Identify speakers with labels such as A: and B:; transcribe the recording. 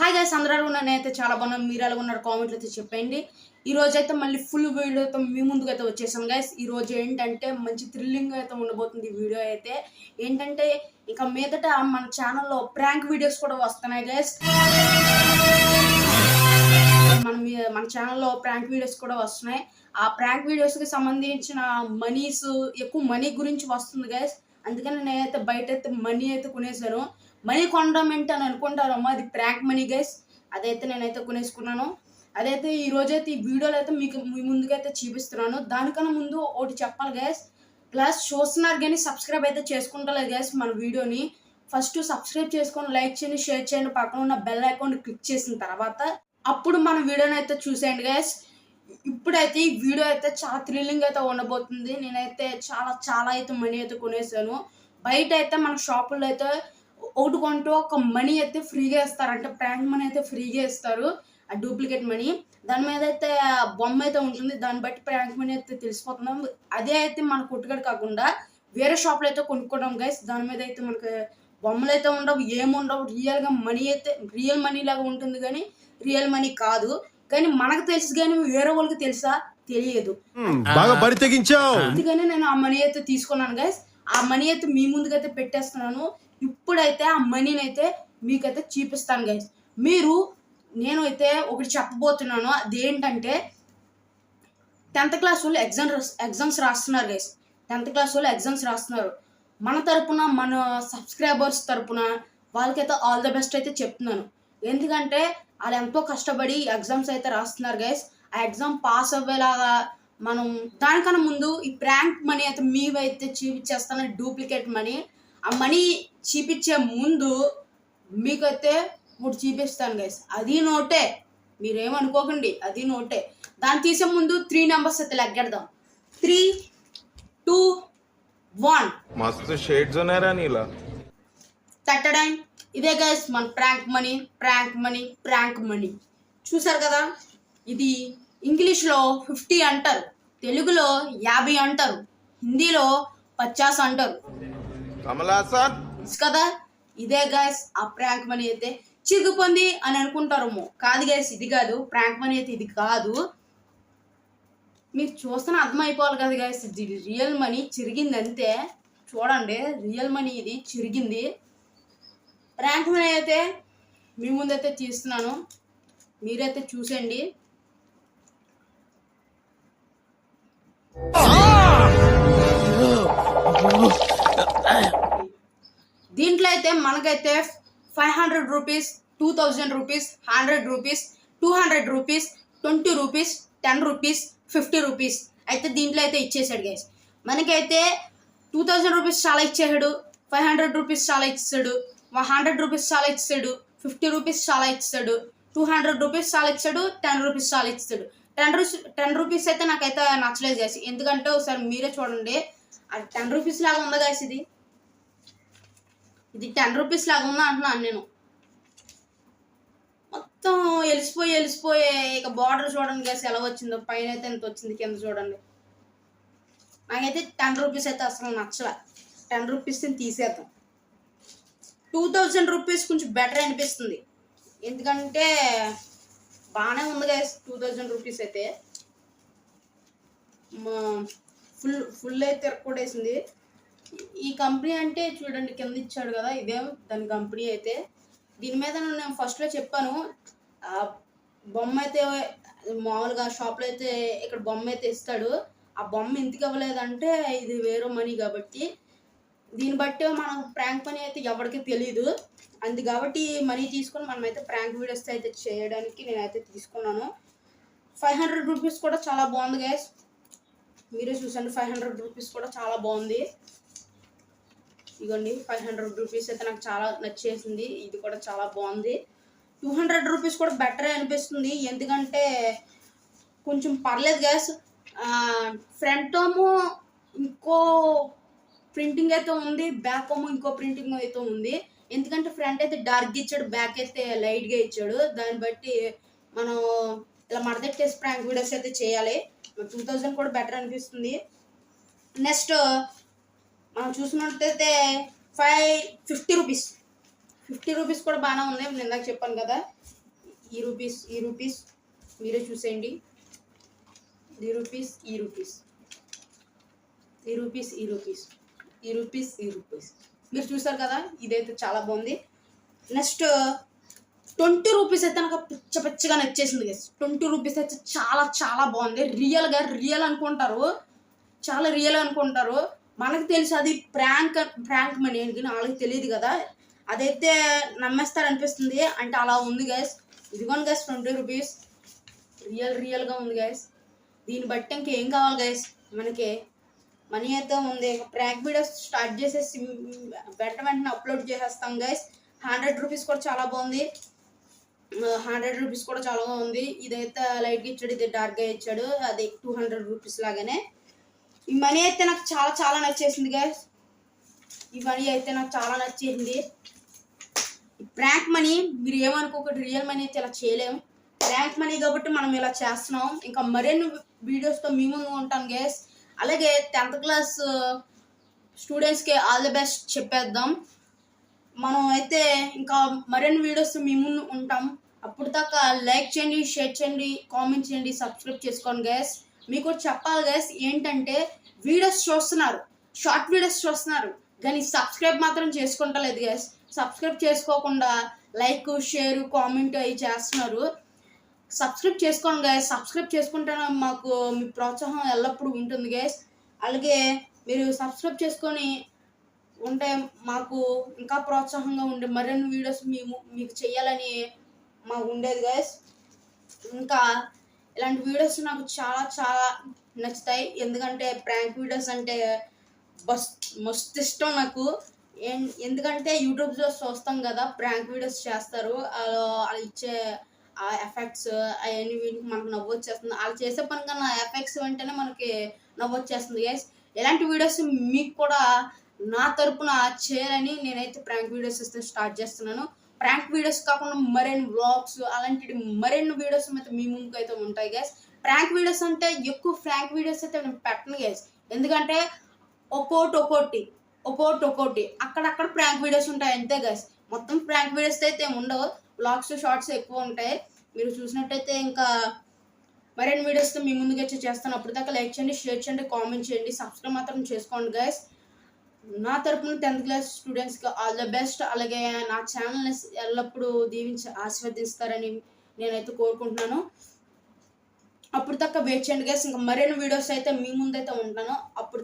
A: Hi guys అందరూ నేనైతే చాలా బాగున్నాను. మీరు ఎలా ఉన్నారు? కామెంట్లు అయితే చెప్పండి. ఈ రోజు అయితే మళ్ళీ ఫుల్ వీడియోతో మీ ముందుకు అయితే వచ్చేసాం గైస్ ఈ రోజు ఏంటంటే మంచి థ్రిల్లింగ్ అయితే ఉండబోతుంది ఈ వీడియో అయితే. ఏంటంటే ఇక మీదట మన ఛానల్లో ప్రాంక్ వీడియోస్ కూడా వస్తున్నాయి గైస్ మన మన ఛానల్లో ప్రాంక్ వీడియోస్ కూడా వస్తున్నాయి. ఆ ప్రాంక్ వీడియోస్కి సంబంధించిన మనీస్ ఎక్కువ మనీ గురించి వస్తుంది గైస్ అందుకని నేనైతే బయట అయితే మనీ అయితే కొనేసాను. మనీ కొండమెంట్ అని అనుకుంటారమ్మా అది ప్రాంక్ మనీ గైస్ అదైతే నేనైతే కొనేసుకున్నాను. అదైతే ఈ రోజైతే ఈ వీడియోలో అయితే మీకు మీ ముందుకైతే చూపిస్తున్నాను. దానికన్నా ముందు ఒకటి చెప్పాలి గైస్ ప్లస్ చూస్తున్నారు కానీ సబ్స్క్రైబ్ అయితే చేసుకుంటలేదు గైస్ మన వీడియోని. ఫస్ట్ సబ్స్క్రైబ్ చేసుకొని లైక్ చేయండి షేర్ చేయండి. పక్కన ఉన్న బెల్ అకౌంట్ క్లిక్ చేసిన తర్వాత అప్పుడు మన వీడియోని అయితే చూసేయండి గైస్ ఇప్పుడైతే ఈ వీడియో అయితే చాలా థ్రిల్లింగ్ అయితే ఉండబోతుంది. నేనైతే చాలా చాలా అయితే మనీ అయితే కొనేసాను. బయట అయితే మన షాపుల్లో అయితే ఒకటి కొంటూ ఒక మనీ అయితే ఫ్రీగా ఇస్తారు. అంటే ప్రాంక్ మనీ అయితే ఫ్రీగా ఇస్తారు. ఆ డూప్లికేట్ మనీ. దాని మీద అయితే బొమ్మ అయితే ఉంటుంది. దాన్ని బట్టి ప్రాంక్ మనీ అయితే తెలిసిపోతున్నాం అదే అయితే మన కొట్టుగడ కాకుండా వేరే షాప్లో అయితే కొనుక్కోవడం గైస్ దాని మీద అయితే మనకి బొమ్మలు అయితే ఉండవు. ఏముండవు రియల్గా మనీ అయితే రియల్ మనీ లాగా ఉంటుంది కానీ రియల్ మనీ కాదు. కానీ మనకు తెలుసు కానీ వేరే వాళ్ళకి తెలుసా? తెలియదు.
B: బాగా బరి
A: అందుకని నేను ఆ మనీ అయితే తీసుకున్నాను గైస్ ఆ మనీ అయితే మీ ముందుకైతే పెట్టేస్తున్నాను. ఇప్పుడైతే ఆ మనీని అయితే మీకైతే చూపిస్తాను గైస్ మీరు నేను అయితే ఒకటి చెప్పబోతున్నాను. అదేంటంటే టెన్త్ క్లాస్ వాళ్ళు ఎగ్జామ్ ఎగ్జామ్స్ రాస్తున్నారు గైస్ టెన్త్ క్లాస్ వాళ్ళు ఎగ్జామ్స్ రాస్తున్నారు. మన తరపున మన సబ్స్క్రైబర్స్ తరపున వాళ్ళకైతే ఆల్ ద బెస్ట్ అయితే చెప్తున్నాను. ఎందుకంటే వాళ్ళు ఎంతో కష్టపడి ఎగ్జామ్స్ అయితే రాస్తున్నారు గైస్ ఆ ఎగ్జామ్ పాస్ అవ్వేలాగా మనం దానికన్నా ముందు ఈ ప్రాంక్ మనీ అయితే మీవైతే చూపించేస్తాను డూప్లికేట్ మనీ ఆ మనీ చూపించే ముందు మీకైతే మూడు చూపిస్తాను గైస్ అది నోటే. మీరేమనుకోకండి అది నోటే. దాన్ని తీసే ముందు త్రీ నెంబర్స్ అయితే లెగ్గెడదాం త్రీ టూ వన్
C: మస్తు షేడ్స్ ఉన్నారా నీలా.
A: తట్టడం ఇదే గైస్ మన prank money prank money prank money చూసారు కదా? ఇది ఇంగ్లీష్లో ఫిఫ్టీ అంటారు. తెలుగులో యాభై అంటారు. హిందీలో పచాస్ అంటారు.
C: కమలా
A: సార్. కదా? ఇదే గాయస్ ఆ ప్రాంక్ మనీ అయితే చిగుపొంది అని అనుకుంటారేమో. కాదు గైస్ ఇది కాదు. ప్రాంక్ మనీ అయితే ఇది కాదు. మీరు చూస్తున్న అయిపోవాలి కదా గైస్ ఇది రియల్ మనీ చిరిగింది అంతే చూడండి రియల్ మనీ ఇది చిరిగింది. ప్రాంక్ మనీ అయితే మీ ముందైతే తీస్తున్నాను. మీరైతే చూసేయండి. Oh! దీంట్లో అయితే మనకైతే five hundred rupees two thousand rupees hundred rupees two hundred rupees twenty rupees ten rupees fifty rupees అయితే దీంట్లో అయితే ఇచ్చేసాడు గైస్ మనకైతే టూ థౌజండ్ రూపీస్ చాలా ఇచ్చేసాడు ఫైవ్ హండ్రెడ్ రూపీస్ చాలా ఇచ్చాడు హండ్రెడ్ రూపీస్ చాలా ఇచ్చాడు ఫిఫ్టీ రూపీస్ చాలా ఇచ్చాడు టూ హండ్రెడ్ రూపీస్ చాలా ఇచ్చాడు టెన్ రూపీస్ చాలా ఇచ్చాడు టెన్ రూపీస్ టెన్ రూపీస్ అయితే నాకైతే నచ్చలేదు గైస్ ఎందుకంటే ఒకసారి మీరే చూడండి. అది టెన్ రూపీస్ లాగా ఉంది గైస్ ఇది? ఇది టెన్ రూపీస్ లాగా ఉందా అంటున్నాను నేను. మొత్తం ఎలిసిపోయి ఎలిసిపోయి ఇక బార్డర్ చూడండి గైస్ ఎలా వచ్చిందో పైన అయితే ఎంత వచ్చింది కింద చూడండి. నాకైతే టెన్ రూపీస్ అయితే అసలు నచ్చలే. టెన్ రూపీస్ తీసేద్దాం. టూ థౌజండ్ రూపీస్ కొంచెం బెటర్ అనిపిస్తుంది. ఎందుకంటే బాగానే ఉంది గైస్ టూ థౌజండ్ రూపీస్ అయితే. ఫుల్ ఫుల్ అయితే కొట్టేసింది ఈ కంపెనీ అంటే చూడండి కింద ఇచ్చాడు కదా ఇదే దాని కంపెనీ అయితే. దీని మీద నేను ఫస్ట్లో చెప్పాను ఆ బొమ్మ అయితే మామూలుగా షాప్లో అయితే ఇక్కడ బొమ్మ అయితే ఇస్తాడు. ఆ బొమ్మ ఎందుకు ఇవ్వలేదంటే ఇది వేరే మనీ కాబట్టి. దీన్ని బట్టి మనం ప్రాంక్ పని అయితే ఎవరికి తెలియదు అందు కాబట్టి మనీ తీసుకొని మనం అయితే ప్రాంక్ వీడియోస్ అయితే చేయడానికి నేనైతే తీసుకున్నాను. ఫైవ్ హండ్రెడ్ రూపీస్ కూడా చాలా బాగుంది గైస్ మీరే చూసండి ఫైవ్ హండ్రెడ్ రూపీస్ కూడా చాలా బాగుంది. ఇదిగోండి ఫైవ్ హండ్రెడ్ రూపీస్ అయితే నాకు చాలా నచ్చేసింది. ఇది కూడా చాలా బాగుంది. టూ హండ్రెడ్ రూపీస్ కూడా బెటరే అనిపిస్తుంది. ఎందుకంటే కొంచెం పర్లేదు గ్యాస్ ఫ్రంట్ ఏమో ఇంకో ప్రింటింగ్ అయితే ఉంది బ్యాక్ ఏమో ఇంకో ప్రింటింగ్ అయితే ఉంది. ఎందుకంటే ఫ్రంట్ అయితే డార్క్ ఇచ్చాడు బ్యాక్ అయితే లైట్గా ఇచ్చాడు. దాన్ని బట్టి మనం ఇలా మడదెట్టేసి ప్రాంక్ వీడియోస్ అయితే చేయాలి. టూ థౌజండ్ కూడా బెటర్ అనిపిస్తుంది. నెక్స్ట్ మనం చూసినట్టయితే five fifty rupees. Fifty rupees కూడా బాగానే ఉంది నేను ఇందాక చెప్పాను కదా ఈ రూపీస్ ఈ రూపీస్ మీరే చూసేయండి. ఈ రూపీస్ ఈ రూపీస్. ఈ రూపీస్ ఈ రూపీస్. ఈ రూపీస్ ఈ రూపీస్. మీరు చూసారు కదా ఇదైతే చాలా బాగుంది. నెక్స్ట్ ట్వంటీ రూపీస్ అయితే నాకు పిచ్చ పిచ్చగా నచ్చేసింది గెస్ ట్వంటీ రూపీస్ అయితే చాలా చాలా బాగుంది. రియల్గా రియల్ అనుకుంటారు. చాలా రియల్ అనుకుంటారు. మనకు తెలుసు అది ప్రాంక్ ప్రాంక్ మనీ అని వాళ్ళకి తెలియదు కదా. అదైతే నమ్మేస్తారు అనిపిస్తుంది అంటే అలా ఉంది గైస్ ఇదిగోండి గైస్ ట్వంటీ రూపీస్ రియల్ రియల్గా ఉంది గైస్ దీన్ని బట్టి ఇంకేం కావాలి గైస్ మనకి మనీ అయితే ఉంది. ప్రాంక్ వీడియోస్ స్టార్ట్ చేసేసి వెంట వెంటనే అప్లోడ్ చేసేస్తాం గైస్ హండ్రెడ్ రూపీస్ కూడా చాలా బాగుంది. హండ్రెడ్ రూపీస్ కూడా చాలా బాగుంది. ఇదైతే లైట్గా ఇచ్చాడు ఇది డార్క్గా ఇచ్చాడు. అది టూ హండ్రెడ్ రూపీస్ లాగానే. ఈ మనీ అయితే నాకు చాలా చాలా నచ్చేసింది గ్యాస్ ఈ మనీ అయితే నాకు చాలా నచ్చేసింది. ప్రాంక్ మనీ మీరు ఏమనుకోకటి రియల్ మనీ అయితే ఇలా చేయలేం ప్రాంక్ మనీ కాబట్టి మనం ఇలా చేస్తున్నాం. ఇంకా మరిన్ని వీడియోస్తో మీ ముందు ఉంటాం గేస్ అలాగే టెన్త్ క్లాస్ స్టూడెంట్స్కి ఆల్ ది బెస్ట్ చెప్పేద్దాం. మనం అయితే ఇంకా మరిన్ని వీడియోస్ మీ ముందు ఉంటాం. అప్పుడు దాకా లైక్ చేయండి షేర్ చేయండి కామెంట్ చేయండి సబ్స్క్రైబ్ చేసుకోండి గ్యాస్ మీకు చెప్పాలి గైస్ ఏంటంటే వీడియోస్ చూస్తున్నారు. షార్ట్ వీడియోస్ చూస్తున్నారు. కానీ సబ్స్క్రైబ్ మాత్రం చేసుకుంటలేదు గ్యాస్ సబ్స్క్రైబ్ చేసుకోకుండా లైక్ షేర్ కామెంట్ అవి చేస్తున్నారు. సబ్స్క్రైబ్ చేసుకోండి గైస్ సబ్స్క్రైబ్ చేసుకుంటే మాకు మీ ప్రోత్సాహం ఎల్లప్పుడూ ఉంటుంది గ్యాస్ అలాగే మీరు సబ్స్క్రైబ్ చేసుకొని ఉంటే మాకు ఇంకా ప్రోత్సాహంగా ఉండే మరిన్ని వీడియోస్ మేము మీకు చేయాలని మాకు ఉండేది గైస్ ఇంకా ఇలాంటి వీడియోస్ నాకు చాలా చాలా నచ్చుతాయి. ఎందుకంటే ప్రాంక్ వీడియోస్ అంటే బస్ మస్తు ఇష్టం నాకు. ఎన్- ఎందుకంటే యూట్యూబ్లో చూస్తాం కదా ప్రాంక్ వీడియోస్ చేస్తారు. అలా వాళ్ళు ఇచ్చే ఆ ఎఫెక్ట్స్ అవన్నీ వీటికి మనకు నవ్వు వచ్చేస్తుంది వాళ్ళు చేసే పని కన్నా ఎఫెక్ట్స్ వెంటనే మనకి నవ్వు వచ్చేస్తుంది గైస్ ఇలాంటి వీడియోస్ మీకు కూడా నా తరపున చేయాలని నేనైతే ప్రాంక్ వీడియోస్ ఇస్తే స్టార్ట్ చేస్తున్నాను. ప్రాంక్ వీడియోస్ కాకుండా మరిన్ని వ్లాగ్స్ అలాంటి మరిన్ని వీడియోస్ అయితే మీ ముందుకు అయితే ఉంటాయి గ్యాస్ ప్రాంక్ వీడియోస్ అంటే ఎక్కువ ఫ్రాంక్ వీడియోస్ అయితే నేను పెట్టను గ్యాస్ ఎందుకంటే ఒక్కోటి ఒక్కోటి ఒక్కోటి ఒక్కోటి అక్కడక్కడ ప్రాంక్ వీడియోస్ ఉంటాయి అంతే గ్యాస్ మొత్తం ప్రాంక్ వీడియోస్ అయితే ఉండవు. వ్లాగ్స్ షార్ట్స్ ఎక్కువ ఉంటాయి. మీరు చూసినట్టయితే ఇంకా మరిన్ని వీడియోస్తో మీ ముందుకు వచ్చి చేస్తాను. అప్పుడు దాకా లైక్ చేయండి షేర్ చేయండి కామెంట్ చేయండి సబ్స్క్రైబ్ మాత్రం చేసుకోండి గైస్ నా తరపున టెన్త్ క్లాస్ స్టూడెంట్స్కి ఆల్ ద బెస్ట్. అలాగే నా ఛానల్ని ఎల్లప్పుడూ దీవించి ఆశీర్వదిస్తారని నేనైతే కోరుకుంటున్నాను. అప్పుడు తక్క వేచండి చేయండి గైస్ ఇంకా మరిన్ని వీడియోస్ అయితే మీ ముందైతే ఉంటాను. అప్పుడు